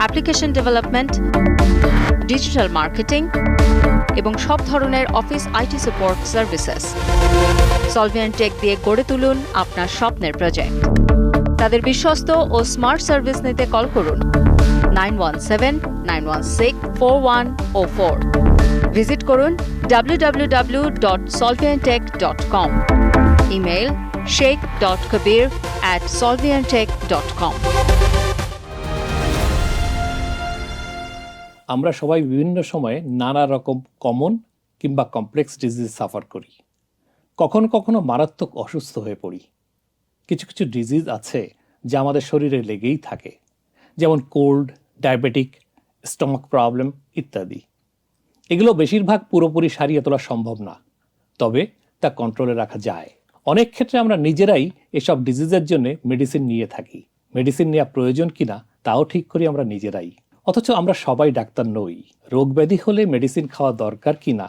application development, digital marketing এবং সব ধরনের office IT support services. Solvian tech দিয়ে গড়ে তুলুন আপনার স্বপ্নের প্রজেক্ট। তাদের বিশ্বস্ত ও স্মার্ট সার্ভিস নিতে কল করুন nine one seven, nine one six, four one O four. Visit করুন www.solviantech.com email Sheikh dot Kabir at Solviantech dot com. আমরা সবাই বিভিন্ন সময়ে নানা রকম কমন কিংবা কমপ্লেক্স ডিজিজ সাফার করি। কখনো কখনো মারাত্মক অসুস্থ হয়ে পড়ি। কিছু কিছু ডিজিজ আছে যা আমাদের শরীরে লেগেই থাকে। যেমন কোল্ড ডায়াবেটিক স্টমাক প্রবলেম ইত্যাদি। এগুলো বেশিরভাগ পুরোপুরি সারিয়ে তোলা সম্ভব না। তবে তা কন্ট্রোলে রাখা যায়। অনেক ক্ষেত্রে আমরা নিজেরাই এসব ডিজিজের জন্য মেডিসিন নিয়ে থাকি। মেডিসিন নেওয়া প্রয়োজন কিনা, তাও ঠিক করি আমরা নিজেরাই। অথচ আমরা সবাই ডাক্তার নই। রোগ ব্যাধি হলে মেডিসিন খাওয়া দরকার কিনা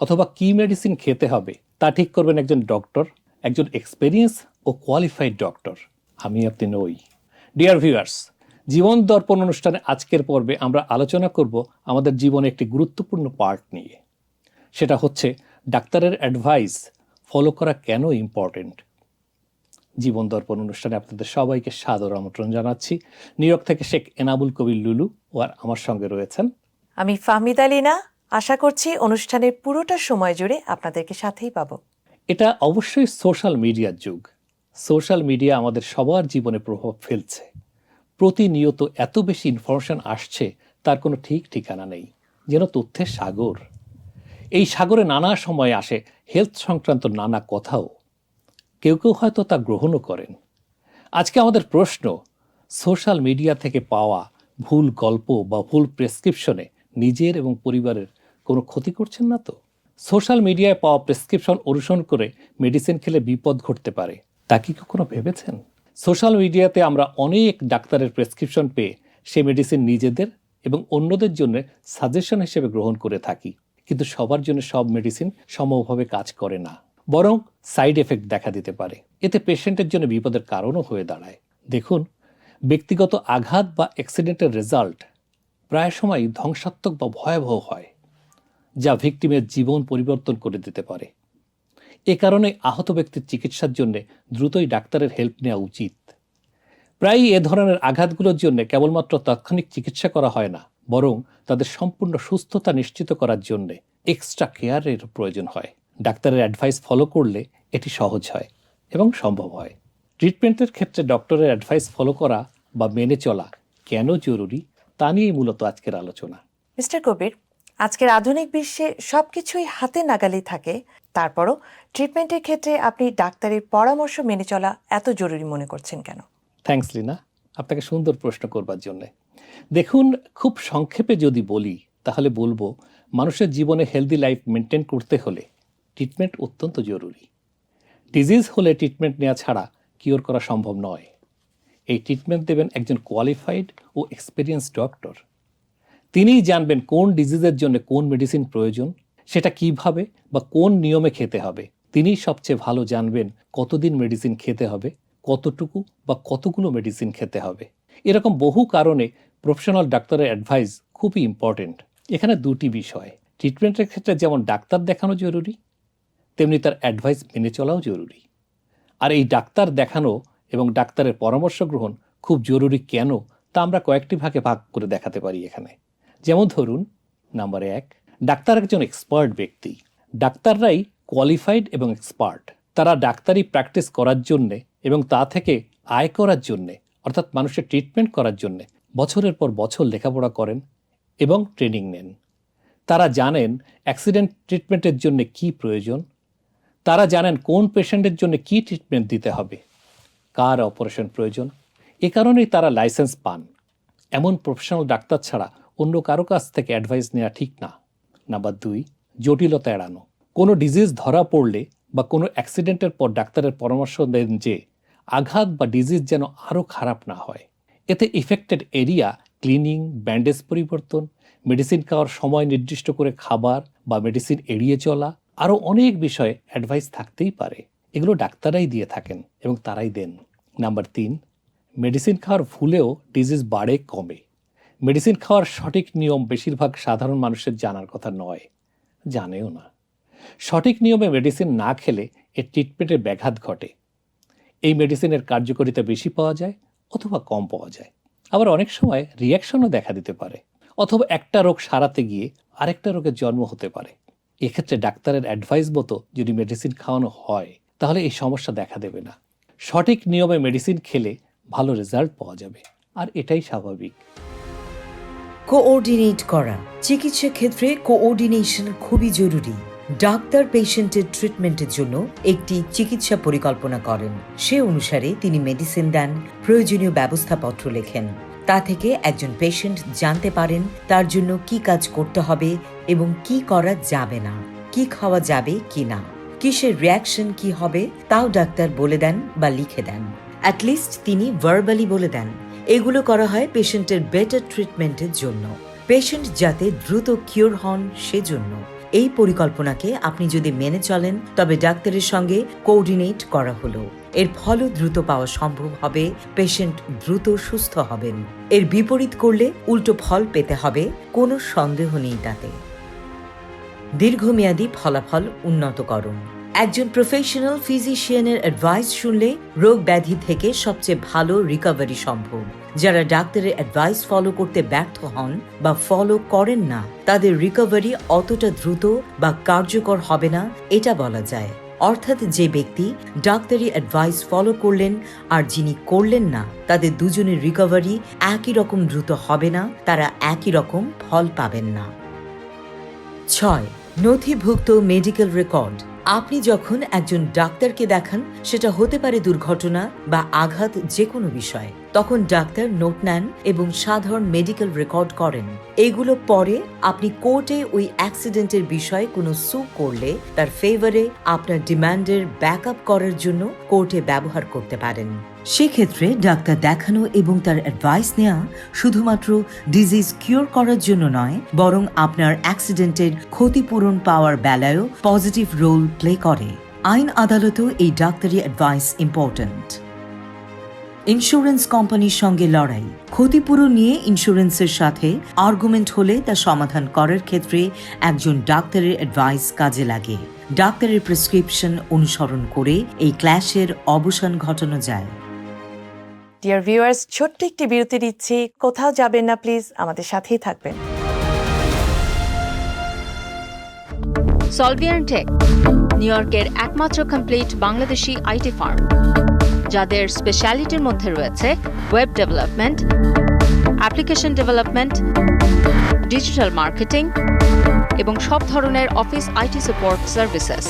অথবা কি মেডিসিন খেতে হবে? তা ঠিক করবেন একজন ডক্টর একজন এক্সপেরিয়েন্স ও কোয়ালিফাইড ডক্টর আমি আপনি নই। ডিয়ার ভিউয়ার্স জীবন দর্পণ অনুষ্ঠানে আজকের পর্বে আমরা আলোচনা করব আমাদের জীবনে একটি গুরুত্বপূর্ণ পার্ট নিয়ে। সেটা হচ্ছে, ডাক্তারের অ্যাডভাইস ফলো করা কেন ইম্পর্টেন্ট জীবন দর্পণ অনুষ্ঠানে আপনাদের সবাইকে সাদর আমন্ত্রণ জানাচ্ছি। নিউ ইয়র্ক থেকে শেখ এনাবুল কবির লুলু ও আর আমার সঙ্গে রয়েছেন। আমি ফাহমিদ আলিনা আশা করছি অনুষ্ঠানের পুরোটা সময় জুড়ে আপনাদেরকে সাথেই পাবো। এটা অবশ্যই সোশ্যাল মিডিয়ার যুগ। সোশ্যাল মিডিয়া আমাদের সবার জীবনে প্রভাব ফেলছে। প্রতিনিয়ত এত বেশি ইনফরমেশন আসছে তার কোনো ঠিক ঠিকানা নেই। যেন তথ্যের সাগর। এই সাগরে নানা সময় আসে হেলথ সংক্রান্ত নানা কথাও। কেউ কেউ হয়তো তা গ্রহণও করেন। আজকে আমাদের প্রশ্ন, সোশ্যাল মিডিয়া থেকে পাওয়া ভুল গল্প বা ভুল প্রেসক্রিপশনে নিজের এবং পরিবারের কোনো ক্ষতি করছেন না তো? সোশ্যাল মিডিয়ায় পাওয়া প্রেসক্রিপশন অনুসরণ করে মেডিসিন খেলে বিপদ ঘটতে পারে, তা কি কখনো ভেবেছেন? সোশ্যাল মিডিয়াতে আমরা অনেক ডাক্তারের প্রেসক্রিপশন পেয়ে সে মেডিসিন নিজেদের এবং অন্যদের জন্য সাজেশন হিসেবে গ্রহণ করে থাকি। কিন্তু সবার জন্য সব মেডিসিন সমভাবে কাজ করে না। বরং সাইড এফেক্ট দেখা দিতে পারে। এতে পেশেন্টের জন্য বিপদের কারণও হয়ে দাঁড়ায়। দেখুন, ব্যক্তিগত আঘাত বা অ্যাক্সিডেন্টের রেজাল্ট প্রায় সময় ধ্বংসাত্মক বা ভয়াবহ হয়, যা ভিকটিমের জীবন পরিবর্তন করে দিতে পারে। এ কারণে আহত ব্যক্তির চিকিৎসার জন্য দ্রুতই ডাক্তারের হেল্প নেওয়া উচিত। প্রায়ই এ ধরনের আঘাতগুলোর জন্য কেবলমাত্র তাৎক্ষণিক চিকিৎসা করা হয় না, বরং তাদের সম্পূর্ণ সুস্থতা নিশ্চিত করার জন্য এক্সট্রা কেয়ারের প্রয়োজন হয়। ডাক্তারের অ্যাডভাইস ফলো করলে এটি সহজ হয় এবং সম্ভব হয়। ট্রিটমেন্টের ক্ষেত্রে ডক্টরের অ্যাডভাইস ফলো করা বা মেনে চলা কেন জরুরি তা নিয়েই মূলত আজকের আলোচনা। মিস্টার কবির আজকের আধুনিক বিশ্বে সবকিছুই হাতে নাগালেই থাকে তারপরও ট্রিটমেন্টের ক্ষেত্রে আপনি ডাক্তারের পরামর্শ মেনে চলা এত জরুরি মনে করছেন কেন? থ্যাঙ্কস লিনা আপনাকে সুন্দর প্রশ্ন করবার জন্যে। দেখুন খুব সংক্ষেপে যদি বলি তাহলে বলব মানুষের জীবনে হেলদি লাইফ মেনটেন করতে হলে ট্রিটমেন্ট অত্যন্ত জরুরি। ডিজিজ হলে ট্রিটমেন্ট নেওয়া ছাড়া কিওর করা সম্ভব নয়। এই ট্রিটমেন্ট দেবেন একজন কোয়ালিফাইড ও এক্সপিরিয়েন্স ডক্টর তিনিই জানবেন কোন ডিজিজের জন্য কোন মেডিসিন প্রয়োজন, সেটা কীভাবে বা কোন নিয়মে খেতে হবে। তিনিই সবচেয়ে ভালো জানবেন কতদিন মেডিসিন খেতে হবে, কতটুকু বা কতগুলো মেডিসিন খেতে হবে। এরকম বহু কারণে প্রফেশনাল ডাক্তারের অ্যাডভাইস খুবই ইম্পর্টেন্ট এখানে দুটি বিষয়। ট্রিটমেন্টের ক্ষেত্রে যেমন ডাক্তার দেখানো জরুরি তেমনি তার অ্যাডভাইস মেনে চলাও জরুরি। আর এই ডাক্তার দেখানো এবং ডাক্তারের পরামর্শ গ্রহণ খুব জরুরি কেন তা আমরা কয়েকটি ভাগে ভাগ করে দেখাতে পারি এখানে। যেমন ধরুন নাম্বার এক, ডাক্তার একজন এক্সপার্ট ব্যক্তি। ডাক্তাররাই কোয়ালিফাইড এবং এক্সপার্ট তারা ডাক্তারি প্র্যাকটিস করার জন্যে এবং তা থেকে আয় করার জন্যে, অর্থাৎ মানুষের ট্রিটমেন্ট করার জন্যে বছরের পর বছর লেখাপড়া করেন এবং ট্রেনিং নেন। তারা জানেন অ্যাক্সিডেন্ট ট্রিটমেন্টের জন্য কি প্রয়োজন তারা জানেন কোন পেশেন্টের জন্য কি ট্রিটমেন্ট দিতে হবে। কার অপারেশন প্রয়োজন? এ কারণেই তারা লাইসেন্স পান। এমন প্রফেশনাল ডাক্তার ছাড়া অন্য কারও কাছ থেকে অ্যাডভাইস নেওয়া ঠিক না। নাম্বার দুই, জটিলতা এড়ানো। কোনো ডিজিজ ধরা পড়লে বা কোনো অ্যাক্সিডেন্টের পর ডাক্তারের পরামর্শ দেন যে, আঘাত বা ডিজিজ যেন আরও খারাপ না হয়। এতে ইফেক্টেড এরিয়া ক্লিনিং ব্যান্ডেজ পরিবর্তন মেডিসিন খাওয়ার সময় নির্দিষ্ট করে খাবার বা মেডিসিন এড়িয়ে চলা আরও অনেক বিষয়ে অ্যাডভাইস থাকতেই পারে। এগুলো ডাক্তারাই দিয়ে থাকেন এবং তারাই দেন। নাম্বার তিন মেডিসিন খাওয়ার ভুলেও ডিজিজ বাড়ে কমে। মেডিসিন খাওয়ার সঠিক নিয়ম বেশিরভাগ সাধারণ মানুষের জানার কথা নয়। জানেও না। সঠিক নিয়মে মেডিসিন না খেলে এর ট্রিটমেন্টের ব্যাঘাত ঘটে। এই মেডিসিনের কার্যকারিতা বেশি পাওয়া যায় অথবা কম পাওয়া যায়। আবার অনেক সময় রিয়াকশনও দেখা দিতে পারে। অথবা একটা রোগ সারাতে গিয়ে আরেকটা রোগের জন্ম হতে পারে। এক্ষেত্রে ডাক্তারের অ্যাডভাইস মতো যদি মেডিসিন খাওয়ানো হয়, তাহলে এই সমস্যা দেখা দেবে না। সঠিক নিয়মে মেডিসিন খেলে ভালো রেজাল্ট পাওয়া যাবে, আর এটাই স্বাভাবিক। কোঅর্ডিনেট করা। চিকিৎসা ক্ষেত্রে কোঅর্ডিনেশন খুবই জরুরি। ডাক্তার পেশেন্টের ট্রিটমেন্টের জন্য একটি চিকিৎসা পরিকল্পনা করেন। সে অনুসারে তিনি মেডিসিন দেন, প্রয়োজনীয় ব্যবস্থাপত্র লেখেন। তা থেকে একজন পেশেন্ট জানতে পারেন তার জন্য কি কাজ করতে হবে এবং কি করা যাবে না, কি খাওয়া যাবে কি না, কিসের রিয়াকশন কি হবে তাও ডাক্তার বলে দেন বা লিখে দেন। অ্যাটলিস্ট তিনি ভার্বালি বলে দেন। এগুলো করা হয় পেশেন্টের বেটার ট্রিটমেন্টের জন্য। পেশেন্ট যাতে দ্রুত কিওর হন সেজন্য। এই পরিকল্পনাকে আপনি যদি মেনে চলেন, তবে ডাক্তারের সঙ্গে কোঅর্ডিনেট করা হলো। এর ফলও দ্রুত পাওয়া সম্ভব হবে। পেশেন্ট দ্রুত সুস্থ হবেন। এর বিপরীত করলে উল্টো ফল পেতে হবে, কোনো সন্দেহ নেই তাতে। দীর্ঘমেয়াদী ফলাফল উন্নতকরণ। একজন প্রফেশনাল ফিজিশিয়ানের অ্যাডভাইস শুনলে রোগ ব্যাধি থেকে সবচেয়ে ভালো রিকভারি সম্ভব। যারা ডাক্তারের অ্যাডভাইস ফলো করতে ব্যর্থ হন বা ফলো করেন না, তাদের রিকভারি অতটা দ্রুত বা কার্যকর হবে না, এটা বলা যায়। অর্থাৎ যে ব্যক্তি ডাক্তারি অ্যাডভাইস ফলো করলেন আর যিনি করলেন না, তাদের দুজনের রিকভারি একই রকম দ্রুত হবে না, তারা একই রকম ফল পাবেন না। ছয়, নথিভুক্ত মেডিকেল রেকর্ড আপনি যখন একজন ডাক্তারকে দেখান, সেটা হতে পারে দুর্ঘটনা বা আঘাত যে কোনো বিষয়, তখন ডাক্তার নোট নেন এবং সাধারণ মেডিকেল রেকর্ড করেন। এগুলো পরে আপনি কোর্টে ওই অ্যাক্সিডেন্টের বিষয়ে কোনো সু করলে তার ফেভারে আপনার ডিমান্ডের ব্যাকআপ করার জন্য কোর্টে ব্যবহার করতে পারেন। সেক্ষেত্রে ডাক্তার দেখানো এবং তার অ্যাডভাইস নেওয়া শুধুমাত্র ডিজিজ কিওর করার জন্য নয়, বরং আপনার অ্যাক্সিডেন্টের ক্ষতিপূরণ পাওয়ার বেলায়ও পজিটিভ রোল প্লে করে। আইন আদালতেও এই ডাক্তারি অ্যাডভাইস ইম্পর্ট্যান্ট ইন্স্যুরেন্স কোম্পানির সঙ্গে লড়াই। ক্ষতিপূরণ নিয়ে ইন্স্যুরেন্সের সাথে আর্গুমেন্ট হলে তা সমাধান করার ক্ষেত্রে একজন ডাক্তারের অ্যাডভাইস কাজে লাগে। ডাক্তারের প্রেসক্রিপশন অনুসরণ করে এই ক্ল্যাশের অবসান ঘটানো যায়। ডিয়ার ভিউয়ার্স ছোট্ট একটি বিরতি দিচ্ছি কোথাও যাবেন না প্লিজ আমাদের সাথেই থাকবেন। সলভিয়ান টেক নিউ ইয়র্কের একমাত্র কমপ্লিট বাংলাদেশি আইটি ফার্ম। যাদের স্পেশালিটির মধ্যে রয়েছে web development application development digital marketing এবং সব ধরনের office IT support services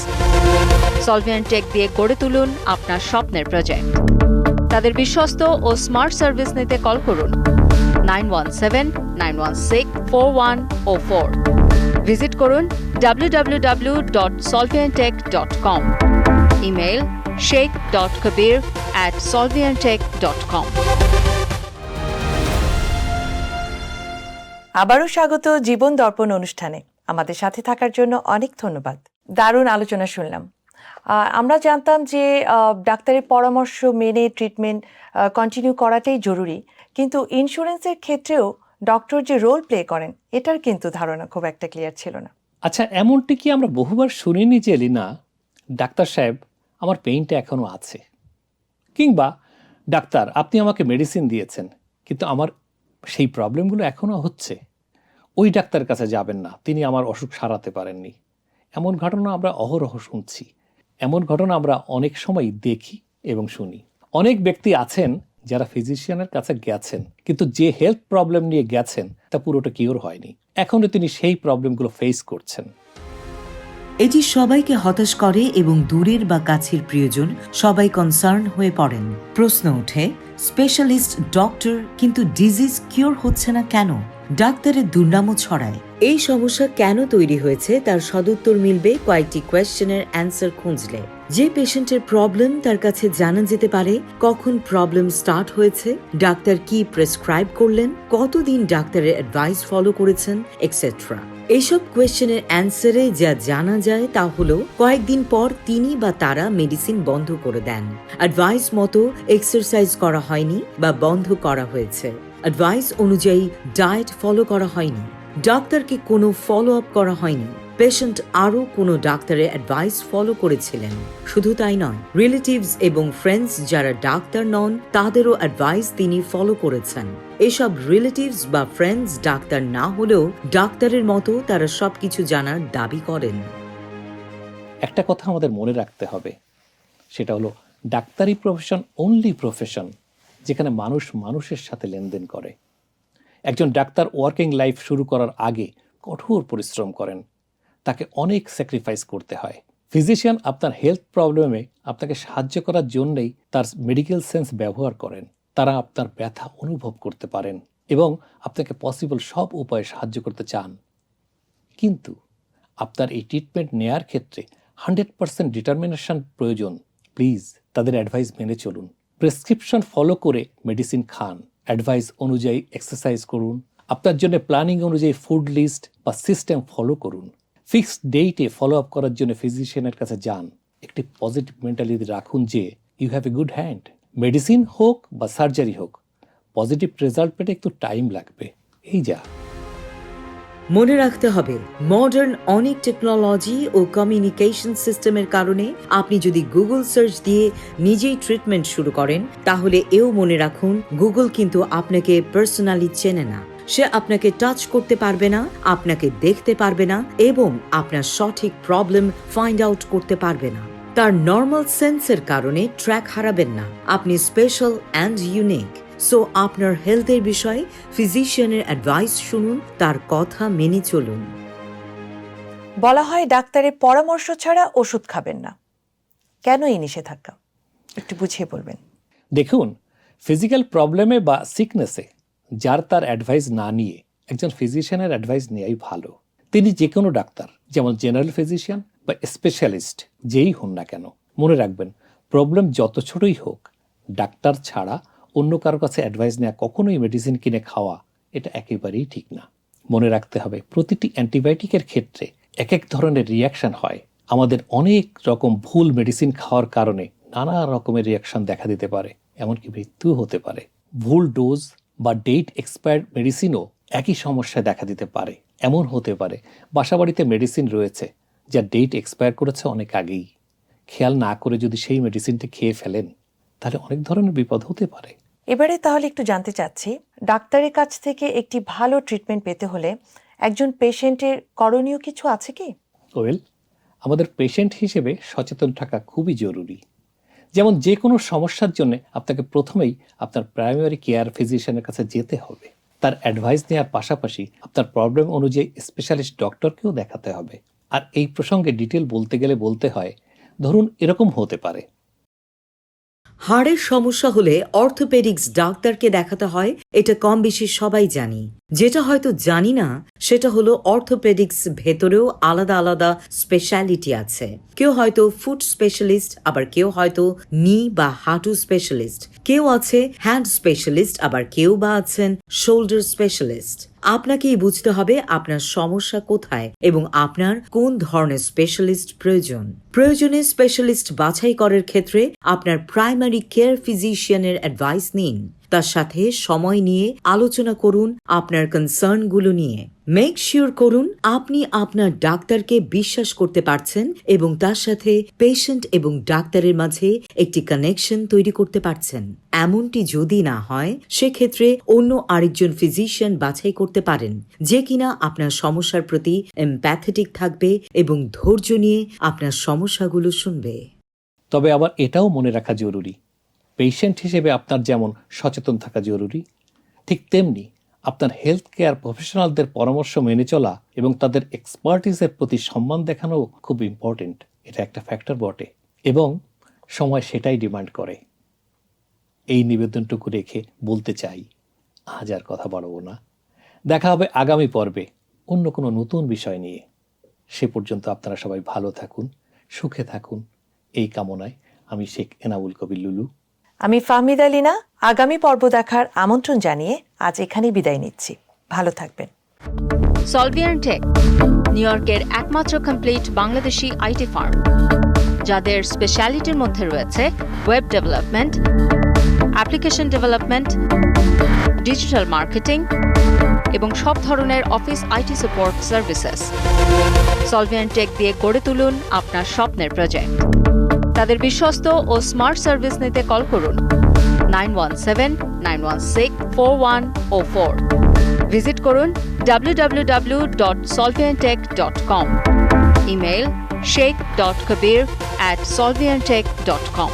Solvian Tech দিয়ে গড়ে তুলুন আপনার স্বপ্নের প্রজেক্ট তাদের বিশ্বস্ত ও স্মার্ট সার্ভিস নিতে কল করুন। Nine one seven nine one six four one o four visit করুন www.solviantech.com email Sheikh dot Kabir at Solviantech dot com আবারও স্বাগত জীবন দর্পণ অনুষ্ঠানে। আমাদের সাথে থাকার জন্য অনেক ধন্যবাদ। দারুণ আলোচনা শুনলাম। আমরা জানতাম যে ডাক্তারের পরামর্শ মেনে ট্রিটমেন্ট কন্টিনিউ করাটাই জরুরি। কিন্তু ইন্স্যুরেন্সের ক্ষেত্রেও ডক্টর যে রোল প্লে করেন, এটার কিন্তু ধারণা খুব একটা ক্লিয়ার ছিল না। আচ্ছা এমনটি কি আমরা বহুবার শুনিনি যে লিনা, ডাক্তার সাহেব, আমার পেইনটা এখনও আছে? কিংবা, ডাক্তার, আপনি আমাকে মেডিসিন দিয়েছেন, কিন্তু আমার সেই প্রবলেমগুলো এখনও হচ্ছে। ওই ডাক্তারের কাছে যাবেন না, তিনি আমার অসুখ সারাতে পারেননি। এমন ঘটনা আমরা অহরহ শুনছি। এমন ঘটনা আমরা অনেক সময় দেখি এবং শুনি। অনেক ব্যক্তি আছেন যারা ফিজিশিয়ানের কাছে গেছেন, কিন্তু যে হেলথ প্রবলেম নিয়ে গেছেন, তা পুরোটা কিওর হয়নি। এখনও তিনি সেই প্রবলেমগুলো ফেস করছেন। এটি সবাইকে হতাশ করে এবং দূরের বা কাছের প্রিয়জন সবাই কনসার্ন হয়ে পড়েন। প্রশ্ন ওঠে স্পেশালিস্ট ডক্টর কিন্তু ডিজিজ কিওর হচ্ছে না কেন? ডাক্তারের দুর্নামও ছড়ায়। এই সমস্যা কেন তৈরি হয়েছে তার সদুত্তর মিলবে কয়েকটি কোয়েশ্চেনের অ্যান্সার খুঁজলে। যে পেশেন্টের প্রবলেম তার কাছে জানা যেতে পারে, কখন প্রবলেম স্টার্ট হয়েছে, ডাক্তার কি প্রেসক্রাইব করলেন, কতদিন ডাক্তারের অ্যাডভাইস ফলো করেছেন এক্সেট্রা এইসব কোয়েশ্চেনের অ্যান্সারে যা জানা যায় তা হলো, কয়েকদিন পর তিনি বা তারা মেডিসিন বন্ধ করে দেন। অ্যাডভাইস মতো এক্সারসাইজ করা হয়নি বা বন্ধ করা হয়েছে। অ্যাডভাইস অনুযায়ী ডায়েট ফলো করা হয়নি। ডাক্তারকে কোনো ফলো আপ করা হয়নি। পেশেন্ট আরও কোনো ডাক্তারের অ্যাডভাইস ফলো করেছিলেন। শুধু তাই নয় রিলেটিভস এবং ফ্রেন্ডস যারা ডাক্তার নন, তাদেরও অ্যাডভাইস তিনি ফলো করেছেন। এসব রিলেটিভস বা ফ্রেন্ডস ডাক্তার না হলেও ডাক্তারের মতো তারা সবকিছু জানার দাবি করেন। একটা কথা আমাদের মনে রাখতে হবে, সেটা হলো ডাক্তারি প্রফেশন অনলি প্রফেশন যেখানে মানুষ মানুষের সাথে লেনদেন করে। একজন ডাক্তার ওয়ার্কিং লাইফ শুরু করার আগে কঠোর পরিশ্রম করেন। তাকে অনেক স্যাক্রিফাইস করতে হয়। ফিজিশিয়ান আপনার হেলথ প্রবলেমে আপনাকে সাহায্য করার জন্যই তার মেডিকেল সেন্স ব্যবহার করেন। তারা আপনার ব্যথা অনুভব করতে পারেন এবং আপনাকে পসিবল সব উপায়ে সাহায্য করতে চান। কিন্তু আপনার এই ট্রিটমেন্ট নেয়ার ক্ষেত্রে হান্ড্রেড পার্সেন্ট ডিটারমিনেশন প্রয়োজন। প্লিজ তাদের অ্যাডভাইস মেনে চলুন। প্রেসক্রিপশন ফলো করে মেডিসিন খান। অ্যাডভাইস অনুযায়ী এক্সারসাইজ করুন। আপনার জন্য প্ল্যানিং অনুযায়ী ফুড লিস্ট বা সিস্টেম ফলো করুন। ফিক্সড ডেটে ফলো আপ করার জন্য ফিজিশিয়ানের কাছে যান। একটি পজিটিভ মেন্টালিটি রাখুন যে you have a good hand medicine হোক বা সার্জারি হোক পজিটিভ রেজাল্ট পেতে একটু টাইম লাগবে। এই যা। মনে রাখতে হবে মডার্ন অনেক টেকনোলজি ও কমিউনিকেশন সিস্টেমের কারণে আপনি যদি গুগল সার্চ দিয়ে নিজেই ট্রিটমেন্ট শুরু করেন, তাহলে এও মনে রাখুন গুগল কিন্তু আপনাকে পার্সোনালি চেনে না। সে আপনাকে টাচ করতে পারবে না, আপনাকে দেখতে পারবে না এবং আপনার সঠিক প্রবলেম ফাইন্ড আউট করতে পারবে না। তার নর্মাল সেন্সের কারণে ট্র্যাক হারাবেন না। আপনি স্পেশাল অ্যান্ড ইউনিক সো আপনার হেলথের বিষয়ে ফিজিশিয়ানের অ্যাডভাইস শুনুন তার কথা মেনে চলুন। বলা হয় ডাক্তারের পরামর্শ ছাড়া ওষুধ খাবেন না। কেন এই নিষেধাজ্ঞা? একটু বুঝিয়ে বলবেন। দেখুন ফিজিক্যাল প্রবলেমে বা সিকনেসে যার তার অ্যাডভাইস না নিয়ে একজন ফিজিশিয়ানের অ্যাডভাইস নেওয়াই ভালো। তিনি যে কোনো ডাক্তার যেমন জেনারেল ফিজিশিয়ান বা স্পেশালিস্ট যেই হন না কেন মনে রাখবেন প্রবলেম যত ছোটই হোক ডাক্তার ছাড়া অন্য কারোর কাছে অ্যাডভাইস নেওয়া কখনোই মেডিসিন কিনে খাওয়া, এটা একেবারেই ঠিক না। মনে রাখতে হবে, প্রতিটি অ্যান্টিবায়োটিকের ক্ষেত্রে এক এক ধরনের রিয়াকশন হয়। আমাদের অনেক রকম ভুল মেডিসিন খাওয়ার কারণে নানা রকমের রিয়াকশন দেখা দিতে পারে, এমনকি মৃত্যু হতে পারে। ভুল ডোজ বা ডেট এক্সপায়ার্ড মেডিসিনও একই সমস্যায় দেখা দিতে পারে, এমন হতে পারে। বাসাবাড়িতে মেডিসিন রয়েছে, যা ডেট এক্সপায়ার করেছে অনেক আগেই। খেয়াল না করে যদি সেই মেডিসিনটি খেয়ে ফেলেন, তাহলে অনেক ধরনের বিপদ হতে পারে। এবারে তাহলে একটু জানতে চাচ্ছি, ডাক্তারের কাছ থেকে একটি ভালো ট্রিটমেন্ট পেতে হলে একজন পেশেন্টের করণীয় কিছু আছে কি? ওয়েল আমাদের পেশেন্ট হিসেবে সচেতন থাকা খুবই জরুরি। যেমন যে কোনো সমস্যার জন্য আপনাকে প্রথমেই আপনার প্রাইমারি কেয়ার ফিজিশিয়ানের কাছে যেতে হবে। তার অ্যাডভাইস নেওয়ার পাশাপাশি আপনার প্রবলেম অনুযায়ী স্পেশালিস্ট ডক্টরকেও দেখাতে হবে। আর এই প্রসঙ্গে ডিটেল বলতে গেলে বলতে হয়, ধরুন এরকম হতে পারে। হাড়ের সমস্যা হলে অর্থোপেডিক্স ডাক্তারকে দেখাতে হয় এটা কম বেশি সবাই জানি। যেটা হয়তো জানি না, সেটা হলো অর্থোপেডিক্স ভেতরেও আলাদা আলাদা স্পেশালিটি আছে। কেউ হয়তো ফুট স্পেশালিস্ট আবার কেউ হয়তো নি বা হাঁটু স্পেশালিস্ট কেউ আছে হ্যান্ড স্পেশালিস্ট আবার কেউ বা আছেন শোল্ডার স্পেশালিস্ট আপনাকেই বুঝতে হবে আপনার সমস্যা কোথায় এবং আপনার কোন ধরনের স্পেশালিস্ট প্রয়োজন। প্রয়োজনে স্পেশালিস্ট বাছাই করার ক্ষেত্রে আপনার প্রাইমারি কেয়ার ফিজিশিয়ানের অ্যাডভাইস নিন। তার সাথে সময় নিয়ে আলোচনা করুন আপনার কনসার্নগুলো নিয়ে। মেক শিওর করুন আপনি আপনার ডাক্তারকে বিশ্বাস করতে পারছেন এবং তার সাথে পেশেন্ট এবং ডাক্তারের মাঝে একটি কানেকশন তৈরি করতে পারছেন। এমনটি যদি না হয়, সেক্ষেত্রে অন্য আরেকজন ফিজিশিয়ান বাছাই করতে পারেন, যে কিনা আপনার সমস্যার প্রতি এম্প্যাথেটিক থাকবে এবং ধৈর্য নিয়ে আপনার সমস্যাগুলো শুনবে। তবে আবার এটাও মনে রাখা জরুরি পেশেন্ট হিসেবে আপনার যেমন সচেতন থাকা জরুরি, ঠিক তেমনি আপনার হেলথ কেয়ার প্রফেশনালদের পরামর্শ মেনে চলা এবং তাদের এক্সপার্টিসের প্রতি সম্মান দেখানো খুব ইম্পর্টেন্ট এটা একটা ফ্যাক্টর বটে এবং সময় সেটাই ডিমান্ড করে। এই নিবেদনটুকু রেখে বলতে চাই, আজ আর কথা বাড়াবো না। দেখা হবে আগামী পর্বে অন্য কোনো নতুন বিষয় নিয়ে। সে পর্যন্ত আপনারা সবাই ভালো থাকুন, সুখে থাকুন। এই কামনায় আমি শেখ এনামুল কবির লুলু। আমি ফাহমিদ আলিনা আগামী পর্ব দেখার আমন্ত্রণ জানিয়ে আজ এখানেই বিদায় নিচ্ছি। ভালো থাকবেন। সলভিয়ান টেক, নিউ ইয়র্কের একমাত্র কমপ্লিট বাংলাদেশি আইটি ফার্ম। যাদের স্পেশালিটির মধ্যে রয়েছে web development, application development, digital marketing এবং সব ধরনের office IT support services. Solvian Tech দিয়ে গড়ে তুলুন আপনার স্বপ্নের প্রজেক্ট। তাদের বিশ্বস্ত ও স্মার্ট সার্ভিস নিতে কল করুন। Nine one seven nine one six four one o four visit করুন www.solviantech.com ইমেল সলভিয়ানটেক ডট solviantech.com